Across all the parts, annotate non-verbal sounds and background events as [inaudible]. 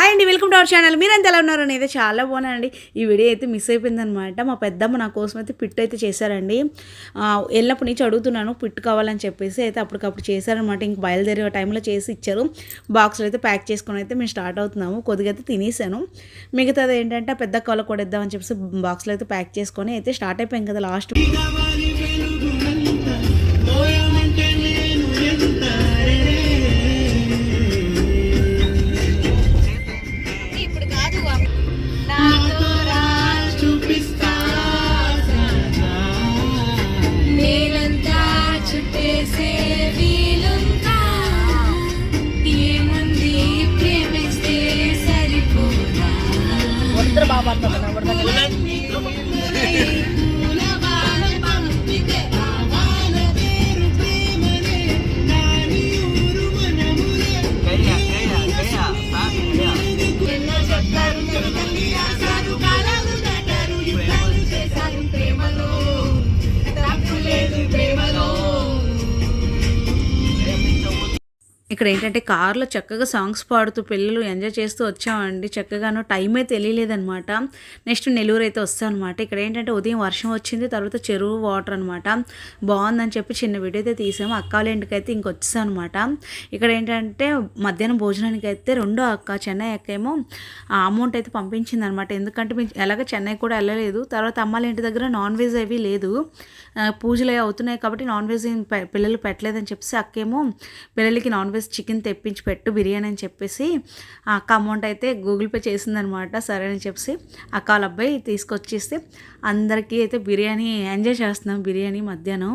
Hi అండి welcome to our channel మీరంతా ఎలా ఉన్నారు నేను చాలా బాగున్నానండి. ఈ వీడియో అయితే మిస్ అయిపోయిందనమాట మా పెద్దమ్మ నా కోసం అయితే పిట్ అయితే చేశారండి. ఆ, వెళ్ళినప్పటి నుంచి అడుగుతున్నాను పిట్ కావాలని చెప్పేసి అయితే అప్పటికప్పుడు చేశారనమాట ఇంక బయలుదేరే టైంలో చేసి ఇచ్చారు. బాక్స్లో అయితే ప్యాక్ చేసుకొని అయితే మేము స్టార్ట్ అవుతున్నాము. కొద్దిగా అయితే తినేసాను. మిగతాది ఏంటంటే పెద్ద కళ్ళ కూడా ఇద్దామని చెప్పేసి బాక్స్లో అయితే ప్యాక్ చేసుకొని అయితే స్టార్ట్ అయిపోయాం కదా లాస్ట్ ఇక్కడ ఏంటంటే కార్లో చక్కగా సాంగ్స్ పాడుతూ పిల్లలు ఎంజాయ్ చేస్తూ వచ్చామండి. చక్కగాను టైమే తెలియలేదనమాట నెక్స్ట్ నెల్లూరు అయితే వస్తామన్నమాట ఇక్కడ ఏంటంటే ఉదయం వర్షం వచ్చింది తర్వాత చెరువు వాటర్ అనమాట బాగుందని చెప్పి చిన్న వీడియో అయితే తీసాము. అక్క వాళ్ళ ఇంటికి అయితే ఇంకొచ్చేసాం అనమాట ఇక్కడ ఏంటంటే మధ్యాహ్నం భోజనానికి అయితే రెండో అక్క చెన్నై అక్క ఏమో ఆ అమౌంట్ అయితే పంపించింది అనమాట ఎందుకంటే మేము ఎలాగ చెన్నై కూడా వెళ్ళలేదు. తర్వాత అమ్మాయిల ఇంటి దగ్గర నాన్ వెజ్ అవి లేదు. పూజలు అవి అవుతున్నాయి కాబట్టి నాన్ వెజ్ పె- పిల్లలు పెట్టలేదని చెప్పేసి అక్కేమో పిల్లలకి నాన్ వెజ్ చికెన్ తెప్పించి పెట్టు బిర్యానీ అని చెప్పేసి ఆ అక్క అమౌంట్ అయితే గూగుల్ పే చేసిందనమాట. సరే అని చెప్పేసి అక్క వాళ్ళ అబ్బాయి తీసుకొచ్చేస్తే అందరికీ అయితే బిర్యానీ ఎంజాయ్ చేస్తున్నాం బిర్యానీ మధ్యాహ్నం.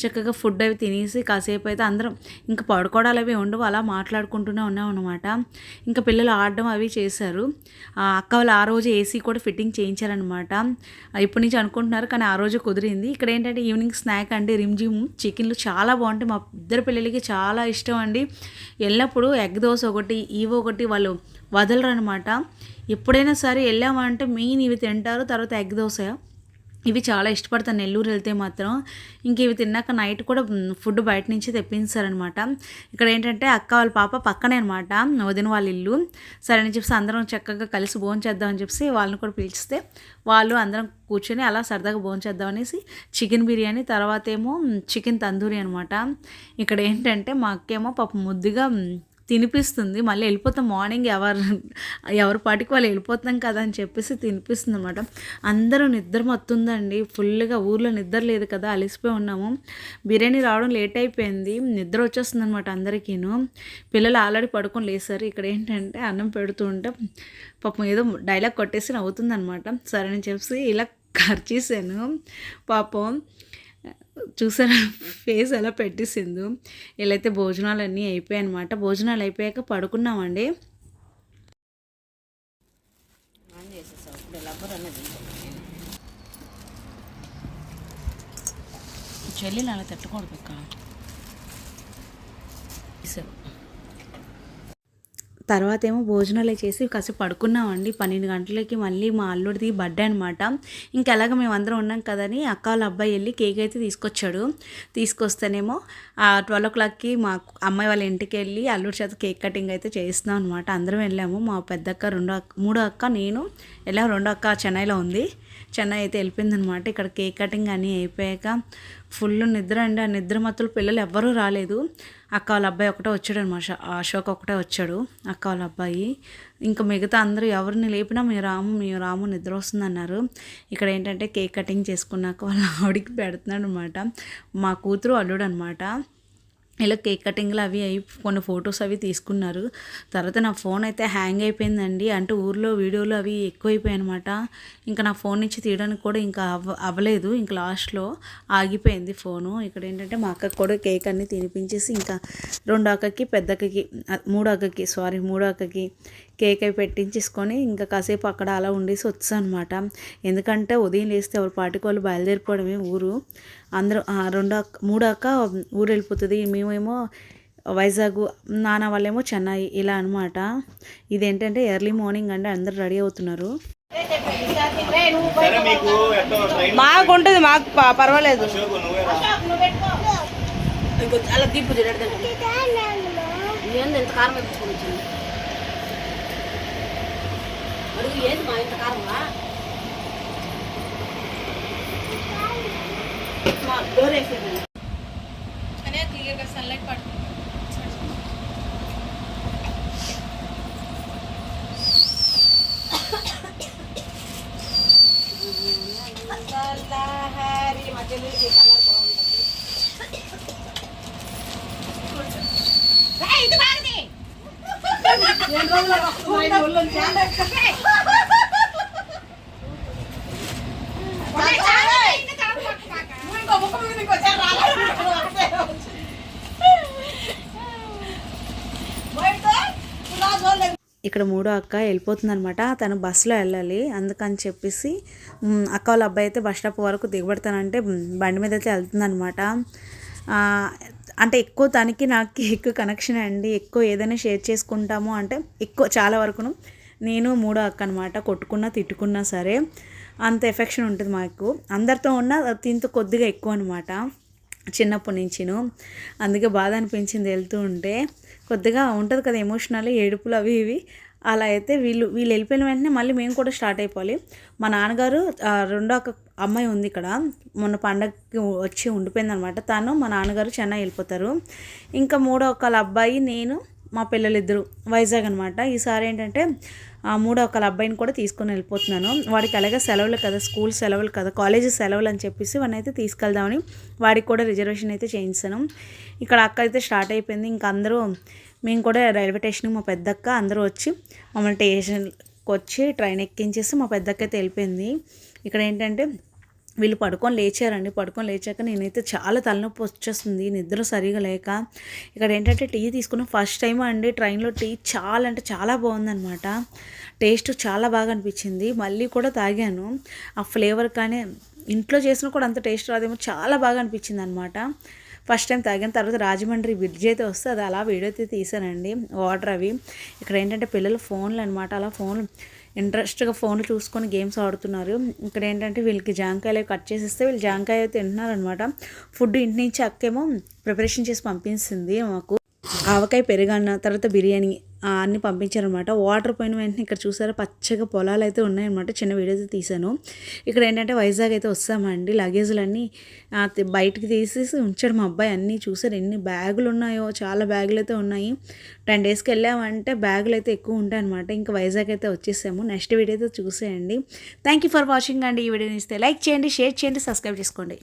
చక్కగా ఫుడ్ అవి తినేసి కాసేపు అయితే అందరం ఇంకా పడుకోవడాలు అవి ఉండవు అలా మాట్లాడుకుంటూనే ఉన్నాం అనమాట ఇంకా పిల్లలు ఆడడం అవి చేశారు. ఆ అక్క వాళ్ళు ఆ రోజు ఏసీ కూడా ఫిట్టింగ్ చేయించారనమాట. ఇప్పటి నుంచి అనుకుంటున్నారు కానీ ఆ రోజు కుదిరింది. ఇక్కడ ఏంటంటే ఈవినింగ్ స్నాక్ అండి రిమ్జిమ్ చికెన్లు చాలా బాగుంటాయి. మా ఇద్దరు పిల్లలకి చాలా ఇష్టం అండి. ఎల్లప్పుడూ ఎగ్ దోశ ఒకటి ఇవి ఒకటి వాళ్ళు వదలరు అనమాట ఎప్పుడైనా సరే వెళ్ళామంటే మెయిన్ ఇవి తింటారు తర్వాత ఎగ్ దోశ. ఇవి చాలా ఇష్టపడతాను నెల్లూరు వెళ్తే మాత్రం ఇంక ఇవి తిన్నాక నైట్ కూడా ఫుడ్ బయట నుంచి తెప్పించారనమాట. ఇక్కడ ఏంటంటే అక్క వాళ్ళ పాప పక్కనే అనమాట వదిన వాళ్ళ ఇల్లు. సరే అని చెప్పేసి అందరం చక్కగా కలిసి భోజనం చేద్దామని చెప్పేసి వాళ్ళని కూడా పిలిస్తే వాళ్ళు అందరం కూర్చొని అలా సరదాగా భోంచేద్దాం అనేసి చికెన్ బిర్యానీ తర్వాత ఏమో చికెన్ తందూరి అనమాట. ఇక్కడ ఏంటంటే మా అక్కేమో పాప ముద్దుగా తినిపిస్తుంది. మళ్ళీ వెళ్ళిపోతాం మార్నింగ్ ఎవరు ఎవరి పాటికి వాళ్ళు వెళ్ళిపోతాం కదా అని చెప్పేసి తినిపిస్తుంది అనమాట అందరూ నిద్ర మత్తుందండి. ఫుల్గా ఊర్లో నిద్ర లేదు కదా అలసిపోయి ఉన్నాము. బిర్యానీ రావడం లేట్ అయిపోయింది. నిద్ర వచ్చేస్తుంది అనమాట అందరికీను. పిల్లలు ఆల్రెడీ పడుకొని లేసారు. ఇక్కడ ఏంటంటే అన్నం పెడుతూ ఉంటే పాపం ఏదో డైలాగ్ కొట్టేసి నవ్వుతుంది అనమాట సరే అని చెప్పేసి ఇలా [laughs] ఖర్చేసాను పాపం చూసారా? ఫేస్ ఎలా పెట్టేసిందు. అయితే భోజనాలు అన్నీ అయిపోయాయి అనమాట భోజనాలు అయిపోయాక పడుకున్నామండి. చెల్లిని అలా తిట్టకూడదు అక్క. తర్వాత ఏమో భోజనాలు చేసి కాసేపు పడుకున్నామండి. పన్నెండు గంటలకి మళ్ళీ మా అల్లుడిది బర్త్డే అనమాట ఇంకెలాగ మేము అందరం ఉన్నాం కదని అక్క వాళ్ళ అబ్బాయి వెళ్ళి కేక్ అయితే తీసుకొచ్చాడు. తీసుకొస్తేనేమో ట్వెల్వ్ ఓ క్లాక్కి మా అమ్మాయి వాళ్ళ ఇంటికి వెళ్ళి అల్లుడి చేత కేక్ కటింగ్ అయితే చేస్తున్నాం అనమాట అందరం వెళ్ళాము. మా పెద్దక్క రెండో అక్క మూడో అక్క నేను వెళ్ళాము రెండో అక్క చెన్నైలో ఉంది. చెన్నై అయితే వెళ్ళిపోయింది అనమాట ఇక్కడ కేక్ కటింగ్ అని అయిపోయాక ఫుల్ నిద్ర అండి. ఆ నిద్ర మత్తులు పిల్లలు ఎవ్వరూ రాలేదు. అక్క వాళ్ళ అబ్బాయి ఒకటే వచ్చాడు అనమాట అశోక్ ఒకటే వచ్చాడు. అక్క వాళ్ళ అబ్బాయి. ఇంకా మిగతా అందరూ ఎవరిని లేపినా మేము రాము మేము రాము నిద్ర వస్తుందన్నారు. ఇక్కడ ఏంటంటే కేక్ కటింగ్ చేసుకున్నాక వాళ్ళ ఆవిడికి పెడుతున్నాడు అనమాట మా కూతురు అల్లుడు అనమాట ఇలా కేక్ కటింగ్లు అవి అయి కొన్ని ఫొటోస్ అవి తీసుకున్నారు. తర్వాత నా ఫోన్ అయితే హ్యాంగ్ అయిపోయిందండి. అంటే ఊర్లో వీడియోలు అవి ఎక్కువైపోయాయి అనమాట ఇంకా నా ఫోన్ నుంచి తీయడానికి కూడా ఇంకా అవ్వ అవ్వలేదు. ఇంకా లాస్ట్లో ఆగిపోయింది ఫోను. ఇక్కడ ఏంటంటే మా అక్కకి కూడా కేక్ అన్ని తినిపించేసి ఇంకా రెండు అక్కకి పెద్ద అక్కకి మూడు అక్కకి సారీ మూడు అక్కకి కేక్ అవి పెట్టించేసుకొని ఇంకా కాసేపు అక్కడ అలా ఉండేసి వచ్చానమాట ఎందుకంటే ఉదయం లేస్తే ఎవరి పాటికి వాళ్ళు బయలుదేరిపోవడమే ఊరు. అందరూ రెండు అక్క మూడు అక్క ఊరు వెళ్ళిపోతుంది. మేము మేమేమో వైజాగ్ నాన్న వాళ్ళేమో చెన్నై ఇలా అనమాట ఇదేంటంటే ఎర్లీ మార్నింగ్ అంటే అందరు రెడీ అవుతున్నారు. మీకు ఉంటుంది మాకు పర్వాలేదు. అలా దీపు ఎంత కారం ఏంది మా ఇంత కారమా? డోర్ వేసేది క్లియర్గా సన్లైట్ పడుతుంది. హ్యారీ మా చెల్లెలకి కలర్ బాగుంటుంది రెండు రోజులకు వస్తుంది ఐదు రోజుల నుంచి. ఇంకో ముక్క మీద ఇంకో చేర రాలేదు. బయట గులాబ్ జాములు ఇక్కడ మూడో అక్క వెళ్ళిపోతుందనమాట తను బస్సులో వెళ్ళాలి. అందుకని చెప్పేసి అక్క వాళ్ళ అబ్బాయి అయితే బస్ స్టాప్ వరకు దిగబడతానంటే బండి మీద అయితే వెళ్తుందనమాట అంటే ఎక్కువ తనకి నాకు ఎక్కువ కనెక్షన్ అండి. ఎక్కువ ఏదైనా షేర్ చేసుకుంటాము అంటే ఎక్కువ చాలా వరకును నేను మూడో అక్క అనమాట కొట్టుకున్నా తిట్టుకున్నా సరే అంత ఎఫెక్షన్ ఉంటుంది మాకు. అందరితో ఉన్న దీంతో కొద్దిగా ఎక్కువ అనమాట చిన్నప్పటి నుంచిను. అందుకే బాధ అనిపించింది వెళ్తూ ఉంటే. కొద్దిగా ఉంటుంది కదా ఎమోషనల్ ఏడుపులు అవి ఇవి. అలా అయితే వీళ్ళు వీళ్ళు వెళ్ళిపోయిన వెంటనే మళ్ళీ మేము కూడా స్టార్ట్ అయిపోవాలి. మా నాన్నగారు రెండో ఒక అమ్మాయి ఉంది ఇక్కడ. మొన్న పండగకి వచ్చి ఉండిపోయింది అనమాట తను మా నాన్నగారు చెన్నై వెళ్ళిపోతారు. ఇంకా మూడో ఒకళ్ళ అబ్బాయి నేను మా పిల్లలిద్దరు వైజాగ్ అనమాట ఈసారి ఏంటంటే ఆ మూడో ఒకళ్ళ అబ్బాయిని కూడా తీసుకొని వెళ్ళిపోతున్నాను. వాడికి అలాగే సెలవులు కదా స్కూల్ సెలవులు కదా కాలేజ్ సెలవులు అని చెప్పేసి వాడిని అయితే తీసుకెళ్దామని వాడికి కూడా రిజర్వేషన్ అయితే చేయించాను. ఇక్కడ అక్క అయితే స్టార్ట్ అయిపోయింది. ఇంకా అందరూ మేము కూడా రైల్వే స్టేషన్ మా పెద్దక్క అందరూ వచ్చి మమ్మల్ని స్టేషన్కి వచ్చి ట్రైన్ ఎక్కించేసి మా పెద్దక్క అయితే వెళ్ళిపోయింది. ఇక్కడ ఏంటంటే వీళ్ళు పడుకొని లేచారండి. పడుకొని లేచాక నేనైతే చాలా తలనొప్పి వచ్చేస్తుంది. నిద్ర సరిగా లేక ఇక్కడ ఏంటంటే టీ తీసుకున్న. ఫస్ట్ టైం అండి ట్రైన్లో టీ చాలా అంటే చాలా బాగుందనమాట టేస్ట్ చాలా బాగా అనిపించింది. మళ్ళీ కూడా తాగాను. ఆ ఫ్లేవర్ కానీ ఇంట్లో చేసినా కూడా అంత టేస్ట్ రాదేమో చాలా బాగా అనిపించింది అనమాట ఫస్ట్ టైం తాగిన. తర్వాత రాజమండ్రి బ్రిడ్జ్ అయితే వస్తే అది అలా వీడియో అయితే తీసానండి వాటర్ అవి. ఇక్కడ ఏంటంటే పిల్లలు ఫోన్లు అనమాట అలా ఫోన్ ఇంట్రెస్ట్గా ఫోన్లు చూసుకొని గేమ్స్ ఆడుతున్నారు. ఇక్కడ ఏంటంటే వీళ్ళకి జాంకాయలు కట్ చేసిస్తే వీళ్ళు జాంకాయ తింటున్నారు అనమాట ఫుడ్ ఇంటి నుంచి అక్కేమో ప్రిపరేషన్ చేసి పంపించింది మాకు. ఆవకాయ పెరుగన్న తర్వాత బిర్యానీ అన్నీ పంపించారనమాట. వాటర్ పోయిన వెంటనే ఇక్కడ చూసారా పచ్చగా పొలాలు అయితే ఉన్నాయన్నమాట. చిన్న వీడియోస్ అయితే తీశాను. ఇక్కడ ఏంటంటే వైజాగ్ అయితే వస్తామండి. లగేజ్లన్నీ ఆ, బయటికి తీసేసి ఉంచాడు మా అబ్బాయి. అన్నీ చూసారు ఎన్ని బ్యాగులు ఉన్నాయో చాలా బ్యాగులు అయితే ఉన్నాయి. టెన్ డేస్కి వెళ్ళామంటే బ్యాగులు అయితే ఎక్కువ ఉంటాయి అనమాట ఇంకా వైజాగ్ అయితే వచ్చేసాము. నెక్స్ట్ వీడియో అయితే చూసేయండి. థ్యాంక్ యూ ఫర్ వాచింగ్ అండి ఈ వీడియోని ఇస్తే లైక్ చేయండి షేర్ చేయండి సబ్స్క్రైబ్ చేసుకోండి.